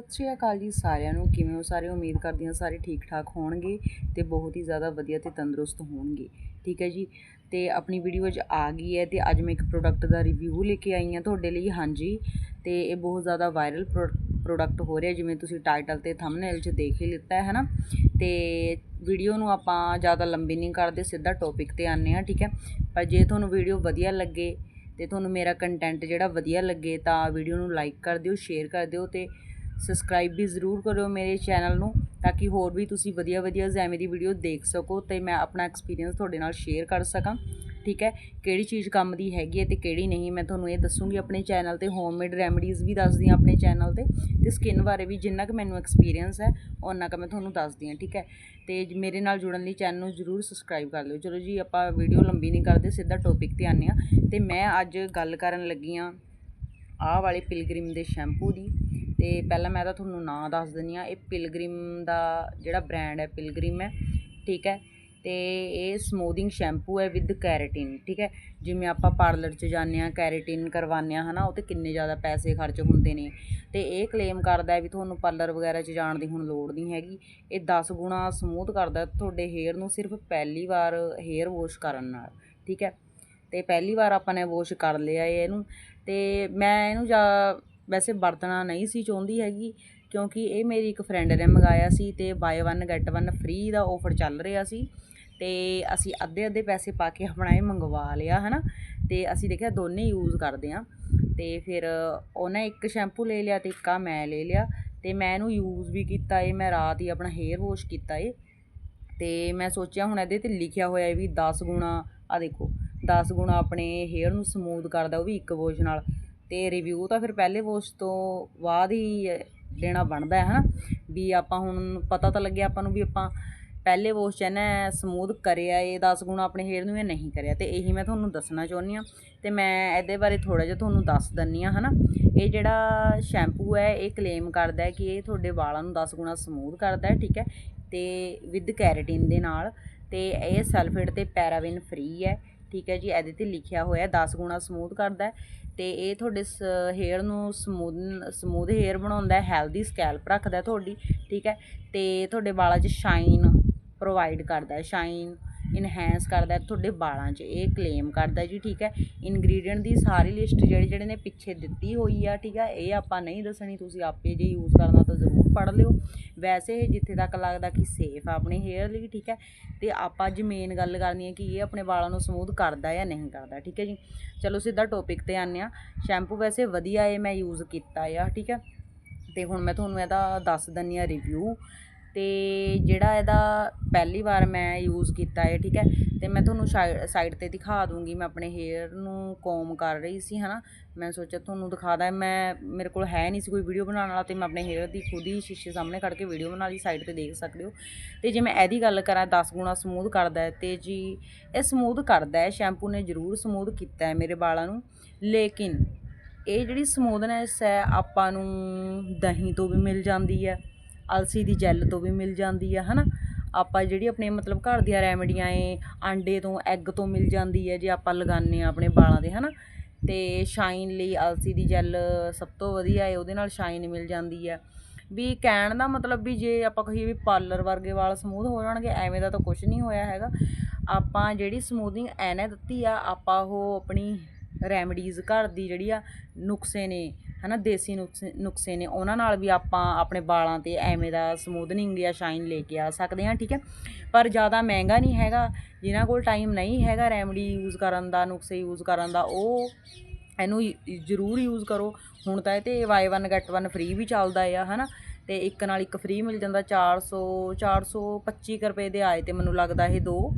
ਸਤਿ ਸ਼੍ਰੀ ਅਕਾਲ ਜੀ ਸਾਰਿਆਂ ਨੂੰ। ਕਿਵੇਂ ਹੋ ਸਾਰੇ? ਉਮੀਦ ਕਰਦੀ ਹਾਂ ਸਾਰੇ ਠੀਕ ਠਾਕ ਹੋਣਗੇ ਤੇ ਬਹੁਤ ਹੀ ਜ਼ਿਆਦਾ ਵਧੀਆ ਤੇ ਤੰਦਰੁਸਤ ਹੋਣਗੇ। ਠੀਕ ਹੈ ਜੀ? ਤੇ ਆਪਣੀ ਵੀਡੀਓ ਅੱਜ ਆ ਗਈ ਹੈ ਤੇ ਅੱਜ ਮੈਂ ਇੱਕ ਪ੍ਰੋਡਕਟ ਦਾ ਰਿਵਿਊ ਲੈ ਕੇ ਆਈ ਹਾਂ ਤੁਹਾਡੇ ਲਈ। ਹਾਂਜੀ। ਤੇ ਇਹ ਬਹੁਤ ਜ਼ਿਆਦਾ ਵਾਇਰਲ ਪ੍ਰੋਡਕਟ ਹੋ ਰਿਹਾ ਜਿਵੇਂ ਤੁਸੀਂ ਟਾਈਟਲ ਤੇ ਥੰਬਨੇਲ 'ਚ ਦੇਖ ਹੀ ਲਿੱਤਾ ਹੈ ਨਾ? ਤੇ ਵੀਡੀਓ ਨੂੰ ਆਪਾਂ ਜ਼ਿਆਦਾ ਲੰਬੀ ਨਹੀਂ ਕਰਦੇ, ਸਿੱਧਾ ਟੌਪਿਕ ਤੇ ਆਨੇ ਆ ਠੀਕ ਹੈ? ਪਰ ਜੇ ਤੁਹਾਨੂੰ ਵੀਡੀਓ ਵਧੀਆ ਲੱਗੇ ਤੇ ਤੁਹਾਨੂੰ ਮੇਰਾ ਕੰਟੈਂਟ ਜਿਹੜਾ ਵਧੀਆ ਲੱਗੇ ਤਾਂ ਵੀਡੀਓ ਨੂੰ ਲਾਈਕ ਕਰ ਦਿਓ ਸ਼ੇਅਰ ਕਰ ਦਿਓ ਤੇ ਸਬਸਕ੍ਰਾਈਬ ਵੀ ਜ਼ਰੂਰ ਕਰਿਓ ਮੇਰੇ ਚੈਨਲ ਨੂੰ ਤਾਂ ਕਿ ਹੋਰ ਵੀ ਤੁਸੀਂ ਵਧੀਆ ਵਧੀਆ ਐਵੇਂ ਦੀ ਵੀਡੀਓ ਦੇਖ ਸਕੋ ਤੇ ਮੈਂ ਆਪਣਾ ਐਕਸਪੀਰੀਅੰਸ ਤੁਹਾਡੇ ਨਾਲ ਸ਼ੇਅਰ ਕਰ ਸਕਾਂ, ਠੀਕ ਹੈ? ਕਿਹੜੀ ਚੀਜ਼ ਕੰਮ ਦੀ ਹੈਗੀ ਹੈ ਤੇ ਕਿਹੜੀ ਨਹੀਂ, ਮੈਂ ਤੁਹਾਨੂੰ ਇਹ ਦੱਸੂਗੀ ਆਪਣੇ ਚੈਨਲ ਤੇ ਹੋਮਮੇਡ ਰੈਮਡੀਜ਼ ਵੀ ਦੱਸਦੀ ਹਾਂ ਆਪਣੇ ਚੈਨਲ ਤੇ ਤੇ ਸਕਿਨ ਬਾਰੇ ਵੀ ਜਿੰਨਾ ਕਿ ਮੈਨੂੰ ਐਕਸਪੀਰੀਅੰਸ ਹੈ ਉਹਨਾਂ ਕ ਮੈਂ ਤੁਹਾਨੂੰ ਦੱਸਦੀ ਹਾਂ, ਠੀਕ ਹੈ? ਤੇ ਮੇਰੇ ਨਾਲ ਜੁੜਨ ਲਈ ਚੈਨਲ ਨੂੰ ਜ਼ਰੂਰ ਸਬਸਕ੍ਰਾਈਬ ਕਰ ਲਿਓ। ਚਲੋ ਜੀ, ਆਪਾਂ ਵੀਡੀਓ ਲੰਬੀ ਨਹੀਂ ਕਰਦੇ, ਸਿੱਧਾ ਟੌਪਿਕ ਤੇ ਆਨੇ ਆ ਤੇ ਮੈਂ ਅੱਜ ਗੱਲ ਕਰਨ ਲੱਗੀ ਹਾਂ ਆਹ ਵਾਲੇ ਪਿਲਗ੍ਰਿਮ ਦੇ ਸ਼ੈਂਪੂ ਦੀ। ਅਤੇ ਪਹਿਲਾਂ ਮੈਂ ਤਾਂ ਤੁਹਾਨੂੰ ਨਾਂ ਦੱਸ ਦਿੰਦੀ ਹਾਂ, ਇਹ ਪਿਲਗ੍ਰਿਮ ਦਾ ਜਿਹੜਾ ਬ੍ਰੈਂਡ ਹੈ ਪਿਲਗ੍ਰਿਮ ਹੈ, ਠੀਕ ਹੈ? ਅਤੇ ਇਹ ਸਮੂਦਿੰਗ ਸ਼ੈਂਪੂ ਹੈ ਵਿਦ ਕੈਰਾਟਿਨ ਠੀਕ ਹੈ? ਜਿਵੇਂ ਆਪਾਂ ਪਾਰਲਰ 'ਚ ਜਾਂਦੇ ਹਾਂ ਕੈਰਾਟਿਨ ਕਰਵਾਉਂਦੇ ਆ ਹਨਾ, ਉਹ ਤੇ ਕਿੰਨੇ ਜ਼ਿਆਦਾ ਪੈਸੇ ਖਰਚ ਹੁੰਦੇ ਨੇ। ਤੇ ਇਹ ਕਲੇਮ ਕਰਦਾ ਹੈ ਵੀ ਤੁਹਾਨੂੰ ਪਾਰਲਰ ਵਗੈਰਾ 'ਚ ਜਾਣ ਦੀ ਹੁਣ ਲੋੜ ਨਹੀਂ ਹੈਗੀ। ਇਹ 10 ਗੁਣਾ ਸਮੂਥ ਕਰਦਾ ਤੁਹਾਡੇ ਹੇਅਰ ਨੂੰ ਸਿਰਫ ਪਹਿਲੀ ਵਾਰ ਹੇਅਰ ਵਾਸ਼ ਕਰਨ ਨਾਲ, ਠੀਕ ਹੈ? ਤੇ ਪਹਿਲੀ ਵਾਰ ਆਪਾਂ ਨੇ ਵਾਸ਼ ਕਰ ਲਿਆ ਏ ਇਹਨੂੰ। ਤੇ ਮੈਂ ਇਹਨੂੰ ਜਾਂ ਵੈਸੇ ਵਰਤਣਾ ਨਹੀਂ ਸੀ ਚਾਹੁੰਦੀ ਹੈਗੀ, ਕਿਉਂਕਿ ਇਹ ਮੇਰੀ ਇੱਕ ਫਰੈਂਡ ਨੇ ਮੰਗਾਇਆ ਸੀ ਤੇ ਬਾਏ 1 ਗੈਟ 1 ਫ੍ਰੀ ਦਾ ਆਫਰ ਚੱਲ ਰਿਹਾ ਸੀ ਤੇ ਅਸੀਂ ਅੱਧੇ ਅੱਧੇ ਪੈਸੇ ਪਾ ਕੇ ਆਪਣਾ ਇਹ ਮੰਗਵਾ ਲਿਆ, ਹਨਾ? ਤੇ ਅਸੀਂ ਦੇਖਿਆ ਦੋਨੇ ਯੂਜ਼ ਕਰਦੇ ਆ ਤੇ ਫਿਰ ਉਹਨੇ ਇੱਕ ਸ਼ੈਂਪੂ ਲੈ ਲਿਆ ਤੇ ਇੱਕ ਆ ਮੈਂ ਲੈ ਲਿਆ ਤੇ ਮੈਂ ਇਹਨੂੰ ਯੂਜ਼ ਵੀ ਕੀਤਾ ਏ ਮੈਂ ਰਾਤ ਹੀ ਆਪਣਾ ਹੇਅਰ ਵਾਸ਼ ਕੀਤਾ ਏ ਤੇ ਮੈਂ ਸੋਚਿਆ ਹੁਣ ਇਹਦੇ ਤੇ ਲਿਖਿਆ ਹੋਇਆ ਏ ਵੀ 10 ਗੁਣਾ ਆ ਦੇਖੋ 10 ਗੁਣਾ ਆਪਣੇ ਹੇਅਰ ਨੂੰ ਸਮੂਥ ਕਰਦਾ, ਉਹ ਵੀ ਇੱਕ ਵਾਸ਼ ਨਾਲ ਅਤੇ ਰਿਵਿਊ ਤਾਂ ਫਿਰ ਪਹਿਲੇ ਵਾਸ਼ ਤੋਂ ਬਾਅਦ ਹੀ ਦੇਣਾ ਬਣਦਾ ਹੈ ਨਾ ਵੀ ਆਪਾਂ ਹੁਣ ਪਤਾ ਤਾਂ ਲੱਗਿਆ ਆਪਾਂ ਨੂੰ ਵੀ ਆਪਾਂ ਪਹਿਲੇ ਵਾਸ਼ ਚ ਇਹਨੇ ਸਮੂਦ ਕਰਿਆ, ਇਹ 10 ਗੁਣਾ ਆਪਣੇ ਹੇਅਰ ਨੂੰ ਇਹ ਨਹੀਂ ਕਰਿਆ। ਤੇ ਇਹੀ ਮੈਂ ਤੁਹਾਨੂੰ ਦੱਸਣਾ ਚਾਹੁੰਦੀ ਆ ਤੇ ਮੈਂ ਇਹਦੇ ਬਾਰੇ ਥੋੜਾ ਜਿਹਾ ਤੁਹਾਨੂੰ ਦੱਸ ਦਿੰਨੀ ਆ ਹਨਾ? ਇਹ ਜਿਹੜਾ ਸ਼ੈਂਪੂ ਹੈ, ਇਹ ਕਲੇਮ ਕਰਦਾ ਹੈ ਕਿ ਇਹ ਤੁਹਾਡੇ ਵਾਲਾਂ ਨੂੰ 10 ਗੁਣਾ ਸਮੂਦ ਕਰਦਾ ਹੈ, ਠੀਕ ਹੈ? ਤੇ ਵਿਦ ਕੈਰਾਟਿਨ ਦੇ ਨਾਲ ਤੇ ਇਹ ਸਲਫੇਟ ਤੇ ਪੈਰਾਵਿਨ ਫ੍ਰੀ ਹੈ। ਠੀਕ ਹੈ ਜੀ, ਇਹਦੇ ਤੇ ਲਿਖਿਆ ਹੋਇਆ 10 ਗੁਣਾ ਸਮੂਥ ਕਰਦਾ ਹੈ ਤੇ ਇਹ ਤੁਹਾਡੇ ਹੇਅਰ ਨੂੰ ਸਮੂਦ ਸਮੂਦ ਹੇਅਰ ਬਣਾਉਂਦਾ ਹੈ ਹੈਲਦੀ ਸਕੈਲਪ ਰੱਖਦਾ ਤੁਹਾਡੀ, ਠੀਕ ਹੈ ਤੇ ਤੁਹਾਡੇ ਵਾਲਾਂ 'ਚ ਸ਼ਾਈਨ ਪ੍ਰੋਵਾਈਡ ਕਰਦਾ ਹੈ ਸ਼ਾਈਨ ਇਨਹੈਂਸ ਕਰਦਾ ਤੁਹਾਡੇ ਵਾਲਾਂ 'ਚ, ਇਹ ਕਲੇਮ ਕਰਦਾ ਜੀ, ਠੀਕ ਹੈ? ਇਨਗਰੀਡੀਅੰਟ ਦੀ ਸਾਰੀ ਲਿਸਟ ਜਿਹੜੇ ਜਿਹੜੇ ਨੇ ਪਿੱਛੇ ਦਿੱਤੀ ਹੋਈ ਆ, ਠੀਕ ਹੈ? ਇਹ ਆਪਾਂ ਨਹੀਂ ਦੱਸਣੀ, ਤੁਸੀਂ ਆਪੇ ਜੇ ਯੂਜ਼ ਕਰਨਾ ਤਾਂ ਜ਼ਰੂਰ ਪੜ੍ਹ ਲਿਓ। ਵੈਸੇ ਇਹ ਜਿੱਥੇ ਤੱਕ ਲੱਗਦਾ ਕਿ ਸੇਫ ਆ ਆਪਣੇ ਹੇਅਰ ਲਈ, ਠੀਕ ਹੈ? ਤੇ ਆਪਾਂ ਅੱਜ ਮੇਨ ਗੱਲ ਕਰਨੀ ਹੈ ਕਿ ਇਹ ਆਪਣੇ ਵਾਲਾਂ ਨੂੰ ਸਮੂਥ ਕਰਦਾ ਜਾਂ ਨਹੀਂ ਕਰਦਾ, ਠੀਕ ਹੈ ਜੀ? ਚਲੋ, ਸਿੱਧਾ ਟੌਪਿਕ ਤੇ ਆਨੇ ਆ ਸ਼ੈਂਪੂ ਵੈਸੇ ਵਧੀਆ ਏ ਮੈਂ ਯੂਜ਼ ਕੀਤਾ ਆ, ਠੀਕ ਹੈ? ਤੇ ਹੁਣ ਮੈਂ ਤੁਹਾਨੂੰ ਇਹਦਾ ਦੱਸ ਦਿੰਨੀ ਆ ਰਿਵਿਊ ਅਤੇ ਜਿਹੜਾ ਇਹਦਾ ਪਹਿਲੀ ਵਾਰ ਮੈਂ ਯੂਜ਼ ਕੀਤਾ ਹੈ ਠੀਕ ਹੈ? ਅਤੇ ਮੈਂ ਤੁਹਾਨੂੰ ਸਾਈਡ ਤੇ ਦਿਖਾ ਦੂੰਗੀ, ਮੈਂ ਆਪਣੇ ਹੇਅਰ ਨੂੰ ਕੋਮ ਕਰ ਰਹੀ ਸੀ ਹੈ ਨਾ ਮੈਂ ਸੋਚਿਆ ਤੁਹਾਨੂੰ ਦਿਖਾ ਦਿਖਾਦਾ ਮੈਂ, ਮੇਰੇ ਕੋਲ ਹੈ ਨਹੀਂ ਸੀ ਕੋਈ ਵੀਡੀਓ ਬਣਾਉਣ ਵਾਲਾ ਤੇ ਮੈਂ ਆਪਣੇ ਹੇਅਰ ਦੀ ਖੁਦ ਹੀ ਸ਼ੀਸ਼ੇ ਸਾਹਮਣੇ ਖੜ ਕੇ ਵੀਡੀਓ ਬਣਾ ਲਈ ਸਾਈਡ ਤੇ ਦੇਖ ਸਕਦੇ ਹੋ। ਅਤੇ ਜੇ ਮੈਂ ਇਹਦੀ ਗੱਲ ਕਰਾਂ 10 ਗੁਣਾ ਸਮੂਦ ਕਰਦਾ ਹੈ, ਤੇ ਜੀ ਇਹ ਸਮੂਦ ਕਰਦਾ ਹੈ ਸ਼ੈਂਪੂ ਨੇ ਜ਼ਰੂਰ ਸਮੂਦ ਕੀਤਾ ਹੈ ਮੇਰੇ ਵਾਲਾਂ ਨੂੰ। ਲੇਕਿਨ ਇਹ ਜਿਹੜੀ ਸਮੂਥਨੈਸ ਹੈ, ਆਪਾਂ ਨੂੰ ਦਹੀਂ ਤੋਂ ਵੀ ਮਿਲ ਜਾਂਦੀ ਹੈ। ਅਲਸੀ ਦੀ ਜੈਲ ਤੋਂ ਵੀ ਮਿਲ ਜਾਂਦੀ ਹੈ ਹਨਾ? ਆਪਾਂ ਜਿਹੜੀ ਆਪਣੇ ਮਤਲਬ ਘਰ ਦੀਆਂ ਰੈਮਡੀਆਂ ਏ ਆਂਡੇ ਤੋਂ ਐਗ ਤੋਂ ਮਿਲ ਜਾਂਦੀ ਹੈ ਜੇ ਆਪਾਂ ਲਗਾਉਂਦੇ ਆ ਆਪਣੇ ਵਾਲਾਂ ਦੇ, ਹਨਾ? ਤੇ ਸ਼ਾਈਨ ਲਈ ਅਲਸੀ ਦੀ ਜੈਲ ਸਭ ਤੋਂ ਵਧੀਆ ਏ ਉਹਦੇ ਨਾਲ ਸ਼ਾਈਨ ਮਿਲ ਜਾਂਦੀ ਆ ਵੀ ਕਹਿਣ ਦਾ ਮਤਲਬ ਵੀ ਜੇ ਆਪਾਂ ਕਹੀਏ ਵੀ ਪਾਰਲਰ ਵਰਗੇ ਵਾਲ ਸਮੂਥ ਹੋ ਜਾਣਗੇ, ਐਵੇਂ ਦਾ ਤਾਂ ਕੁਝ ਨਹੀਂ ਹੋਇਆ ਹੈਗਾ। ਆਪਾਂ ਜਿਹੜੀ ਸਮੂਥਿੰਗ ਐਨੇ ਦਿੱਤੀ ਆ, ਆਪਾਂ ਉਹ ਆਪਣੀ ਰੈਮਡੀਜ਼ ਘਰ ਦੀ ਜਿਹੜੀ ਆ, ਨੁਕਸੇ ਨੇ ਹਨਾ, ਦੇਸੀ ਨੁਕਸੇ ਨੁਕਸੇ ਨੇ। ਉਹਨਾਂ ਨਾਲ ਵੀ ਆਪਾਂ ਆਪਣੇ ਵਾਲਾਂ ਤੇ ਐਵੇਂ ਦਾ ਸਮੂਦਨਿੰਗ ਜਾਂ ਸ਼ਾਈਨ ਲੈ ਕੇ ਆ ਸਕਦੇ ਹਾਂ, ਠੀਕ ਹੈ? ਪਰ ਜ਼ਿਆਦਾ ਮਹਿੰਗਾ ਨਹੀਂ ਹੈਗਾ। ਜਿਨ੍ਹਾਂ ਕੋਲ ਟਾਈਮ ਨਹੀਂ ਹੈਗਾ ਰੈਮਡੀ ਯੂਜ਼ ਕਰਨ ਦਾ, ਨੁਕਸੇ ਯੂਜ਼ ਕਰਨ ਦਾ, ਉਹ ਇਹਨੂੰ ਜ਼ਰੂਰ ਯੂਜ਼ ਕਰੋ। ਹੁਣ ਤਾਂ ਇਹ ਤੇ ਬਾਈ 1 ਗੈਟ 1 ਫ੍ਰੀ ਵੀ ਚੱਲਦਾ ਆ, ਹਨਾ? ਤੇ ਇੱਕ ਨਾਲ ਇੱਕ ਫ੍ਰੀ ਮਿਲ ਜਾਂਦਾ 400 425 ਕੁ ਰੁਪਏ ਦੇ ਆਏ ਤੇ ਮੈਨੂੰ ਲੱਗਦਾ ਇਹ ਦੋ।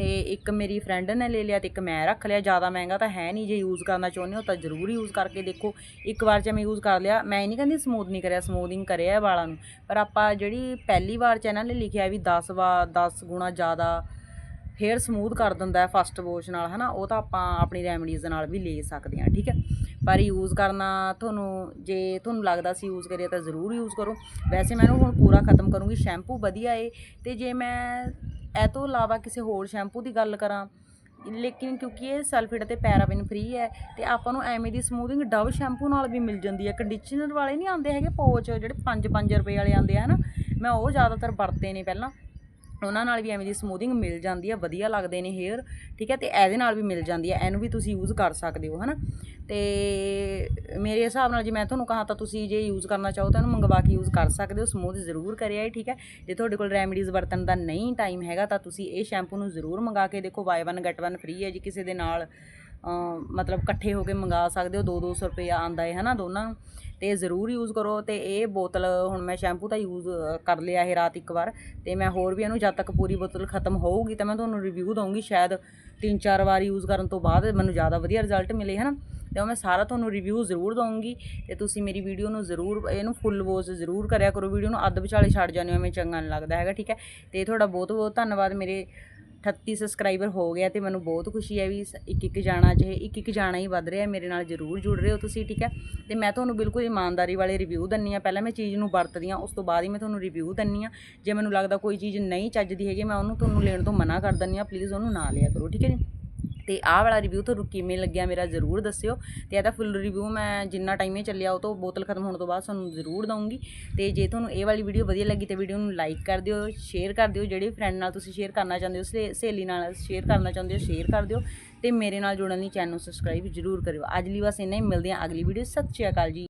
ਤੇ ਇੱਕ ਮੇਰੀ ਫਰੈਂਡ ਨੇ ਲੈ ਲਿਆ ਤੇ ਇੱਕ ਮੈਂ ਰੱਖ ਲਿਆ। ਜ਼ਿਆਦਾ ਮਹਿੰਗਾ ਤਾਂ ਹੈ ਨਹੀਂ, ਜੇ ਯੂਜ਼ ਕਰਨਾ ਚਾਹੁੰਦੇ ਹੋ ਤਾਂ ਜ਼ਰੂਰ ਯੂਜ਼ ਕਰਕੇ ਦੇਖੋ। ਇੱਕ ਵਾਰ ਜੇ ਮੈਂ ਯੂਜ਼ ਕਰ ਲਿਆ, ਮੈਂ ਇਹ ਨਹੀਂ ਕਹਿੰਦੀ ਸਮੂਥ ਨਹੀਂ ਕਰਿਆ ਸਮੂਥਿੰਗ ਕਰਿਆ ਹੈ ਵਾਲਾਂ ਨੂੰ। ਪਰ ਆਪਾਂ ਜਿਹੜੀ ਪਹਿਲੀ ਵਾਰ 'ਚ ਇਹਨਾਂ ਨੇ ਲਿਖਿਆ ਵੀ 10 ਵਾਰ 10 ਗੁਣਾ ਜ਼ਿਆਦਾ ਹੇਅਰ ਸਮੂਥ ਕਰ ਦਿੰਦਾ ਹੈ ਫਸਟ ਵਾਸ਼ ਨਾਲ, ਹਨਾ, ਉਹ ਤਾਂ ਆਪਾਂ ਆਪਣੀ ਰੈਮਡੀਜ਼ ਨਾਲ ਵੀ ਲੈ ਸਕਦੇ ਹਾਂ, ਠੀਕ ਹੈ। ਪਰ ਯੂਜ਼ ਕਰਨਾ ਤੁਹਾਨੂੰ, ਜੇ ਤੁਹਾਨੂੰ ਲੱਗਦਾ ਸੀ ਯੂਜ਼ ਕਰਿਆ ਤਾਂ ਜ਼ਰੂਰ ਯੂਜ਼ ਕਰੋ। ਵੈਸੇ ਮੈਂ ਇਹਨੂੰ ਹੁਣ ਪੂਰਾ ਖਤਮ ਕਰੂੰਗੀ ਸ਼ੈਂਪੂ ਵਧੀਆ ਏ। ਤੇ ਜੇ ਮੈਂ ਇਹ ਤੋਂ ਇਲਾਵਾ ਕਿਸੇ ਹੋਰ ਸ਼ੈਂਪੂ ਦੀ ਗੱਲ ਕਰਾਂ, ਲੇਕਿਨ ਕਿਉਂਕਿ ਇਹ ਸਲਫੇਟ ਤੇ ਪੈਰਾਬਿਨ ਫ੍ਰੀ ਹੈ ਤੇ ਆਪਾਂ ਨੂੰ ਐਵੇਂ ਦੀ ਸਮੂਥਿੰਗ ਡਵ ਸ਼ੈਂਪੂ ਨਾਲ ਵੀ ਮਿਲ ਜਾਂਦੀ ਹੈ। ਕੰਡੀਸ਼ਨਰ ਵਾਲੇ ਨਹੀਂ ਆਉਂਦੇ ਹੈਗੇ ਪੋਚ ਜਿਹੜੇ 5-5 ਰੁਪਏ ਵਾਲੇ ਆਉਂਦੇ ਆ ਨਾ ਮੈਂ ਉਹ ਜ਼ਿਆਦਾਤਰ ਵਰਤੇ ਨੇ ਪਹਿਲਾਂ। ਉਹਨਾਂ ਨਾਲ ਵੀ ਐਵੇਂ ਦੀ ਸਮੂਥਿੰਗ ਮਿਲ ਜਾਂਦੀ ਹੈ ਵਧੀਆ ਲੱਗਦੇ ਨੇ ਹੇਅਰ ਠੀਕ ਹੈ, ਤੇ ਇਹਦੇ ਨਾਲ ਵੀ ਮਿਲ ਜਾਂਦੀ ਹੈ ਇਹਨੂੰ ਵੀ ਤੁਸੀਂ ਯੂਜ਼ ਕਰ ਸਕਦੇ ਹੋ, ਹਨਾ। ਤੇ ਮੇਰੇ ਹਿਸਾਬ ਨਾਲ ਜੇ ਮੈਂ ਤੁਹਾਨੂੰ ਕਹਾ ਤਾਂ ਤੁਸੀਂ ਜੇ ਯੂਜ਼ ਕਰਨਾ ਚਾਹੋ ਤਾਂ ਇਹਨੂੰ ਮੰਗਵਾ ਕੇ ਯੂਜ਼ ਕਰ ਸਕਦੇ ਹੋ ਸਮੂਥ ਜ਼ਰੂਰ ਕਰਿਆ ਇਹ, ਠੀਕ ਹੈ। ਜੇ ਤੁਹਾਡੇ ਕੋਲ ਰੈਮਡੀਜ਼ ਵਰਤਣ ਦਾ ਨਹੀਂ ਟਾਈਮ ਹੈਗਾ ਤਾਂ ਤੁਸੀਂ ਇਹ ਸ਼ੈਂਪੂ ਨੂੰ ਜ਼ਰੂਰ ਮੰਗਾ ਕੇ ਦੇਖੋ ਬਾਏ 1 ਗੈਟ 1 ਫ੍ਰੀ ਹੈ ਜੀ, ਕਿਸੇ ਦੇ ਨਾਲ। ਮਤਲਬ ਇਕੱਠੇ ਹੋ ਕੇ ਮੰਗਾ ਸਕਦੇ ਹੋ 2-200 ਰੁਪਏ ਆਂਦਾ ਹੈ, ਹਨਾ ਦੋਨਾਂ ਨੂੰ। ਤੇ ਜ਼ਰੂਰ ਯੂਜ਼ ਕਰੋ ਤੇ ਇਹ ਬੋਤਲ ਹੁਣ ਮੈਂ ਸ਼ੈਂਪੂ ਤਾਂ ਯੂਜ਼ ਕਰ ਲਿਆ ਇਹ ਰਾਤ ਇੱਕ ਵਾਰ। ਤੇ ਮੈਂ ਹੋਰ ਵੀ ਇਹਨੂੰ ਜਦ ਤੱਕ ਪੂਰੀ ਬੋਤਲ ਖਤਮ ਹੋਊਗੀ ਤਾਂ ਮੈਂ ਤੁਹਾਨੂੰ ਰਿਵਿਊ ਦਊਂਗੀ, ਸ਼ਾਇਦ 3-4 ਵਾਰ ਯੂਜ਼ ਕਰਨ ਤੋਂ ਬਾਅਦ ਮੈਨੂੰ ਜ਼ਿਆਦਾ ਵਧੀਆ ਰਿਜ਼ਲਟ ਮਿਲੇ, ਹਨਾ। ਤੇ ਉਹ ਮੈਂ ਸਾਰਾ ਤੁਹਾਨੂੰ ਰਿਵਿਊ ਜ਼ਰੂਰ ਦਊਂਗੀ ਤੇ ਤੁਸੀਂ ਮੇਰੀ ਵੀਡੀਓ ਨੂੰ ਜ਼ਰੂਰ, ਇਹਨੂੰ ਫੁੱਲ ਵੋਚ ਜ਼ਰੂਰ ਕਰਿਆ ਕਰੋ। ਵੀਡੀਓ ਨੂੰ ਅੱਧ ਵਿਚਾਲੇ ਛੱਡ ਜਾਂਦੇ ਹੋ, ਐਵੇਂ ਚੰਗਾ ਨਹੀਂ ਲੱਗਦਾ ਹੈਗਾ, ਠੀਕ ਹੈ। ਤੇ ਤੁਹਾਡਾ ਬਹੁਤ ਬਹੁਤ ਧੰਨਵਾਦ ਮੇਰੇ 38 ਸਬਸਕ੍ਰਾਈਬਰ ਹੋ ਗਿਆ ਤੇ ਮੈਨੂੰ ਬਹੁਤ ਖੁਸ਼ੀ ਹੈ ਵੀ ਸ- ਇੱਕ ਇੱਕ ਜਾਣਾ ਚਾਹੇ ਇੱਕ ਇੱਕ ਜਾਣਾ ਹੀ ਵੱਧ ਰਿਹਾ, ਮੇਰੇ ਨਾਲ ਜ਼ਰੂਰ ਜੁੜ ਰਹੇ ਹੋ ਤੁਸੀਂ, ਠੀਕ ਹੈ? ਤੇ ਮੈਂ ਤੁਹਾਨੂੰ ਬਿਲਕੁਲ ਇਮਾਨਦਾਰੀ ਵਾਲੇ ਰਿਵਿਊ ਦਿੰਨੀ ਆ ਪਹਿਲਾਂ ਮੈਂ ਚੀਜ਼ ਨੂੰ ਵਰਤਦੀ ਹਾਂ, ਉਸ ਤੋਂ ਬਾਅਦ ਹੀ ਮੈਂ ਤੁਹਾਨੂੰ ਰਿਵਿਊ ਦਿੰਨੀ ਆ ਜੇ ਮੈਨੂੰ ਲੱਗਦਾ ਕੋਈ ਚੀਜ਼ ਨਹੀਂ ਚੱਜਦੀ ਹੈਗੀ, ਮੈਂ ਉਹਨੂੰ ਤੁਹਾਨੂੰ ਲੈਣ ਤੋਂ ਮਨਾ ਕਰ ਦਿੰਨੀ ਆ ਪਲੀਜ਼ ਉਹਨੂੰ ਨਾ ਲਿਆ ਕਰੋ, ਠੀਕ ਹੈ ਜੀ? ਤੇ ਆਹ ਵਾਲਾ ਰਿਵਿਊ ਤੁਹਾਨੂੰ ਕਿਵੇਂ ਲੱਗਿਆ ਮੇਰਾ ਜ਼ਰੂਰ ਦੱਸਿਓ। ਤੇ ਇਹਦਾ ਫੁੱਲ ਰਿਵਿਊ ਮੈਂ ਜਿੰਨਾ ਟਾਈਮ ਇਹ ਚੱਲਿਆ, ਉਹ ਤੋਂ ਬੋਤਲ ਖਤਮ ਹੋਣ ਤੋਂ ਬਾਅਦ ਤੁਹਾਨੂੰ ਜ਼ਰੂਰ ਦਊਂਗੀ। ਤੇ ਜੇ ਤੁਹਾਨੂੰ ਇਹ ਵਾਲੀ ਵੀਡੀਓ ਵਧੀਆ ਲੱਗੀ ਤੇ ਵੀਡੀਓ ਨੂੰ ਲਾਈਕ ਕਰ ਦਿਓ ਸ਼ੇਅਰ ਕਰ ਦਿਓ, ਜਿਹੜੇ ਫਰੈਂਡ ਨਾਲ ਤੁਸੀਂ ਸ਼ੇਅਰ ਕਰਨਾ ਚਾਹੁੰਦੇ ਹੋ ਸੇ- ਸਹੇਲੀ ਨਾਲ ਸ਼ੇਅਰ ਕਰਨਾ ਚਾਹੁੰਦੇ ਹੋ ਸ਼ੇਅਰ ਕਰ ਦਿਓ। ਤੇ ਮੇਰੇ ਨਾਲ ਜੁੜਨ ਲਈ ਚੈਨਲ ਨੂੰ ਸਬਸਕ੍ਰਾਈਬ ਜ਼ਰੂਰ ਕਰਿਓ। ਅੱਜ ਲਈ ਬਸ ਇੰਨਾ ਹੀ, ਮਿਲਦੇ ਹਾਂ ਅਗਲੀ ਵੀਡੀਓ ਸਤਿ ਸ਼੍ਰੀ ਅਕਾਲ ਜੀ।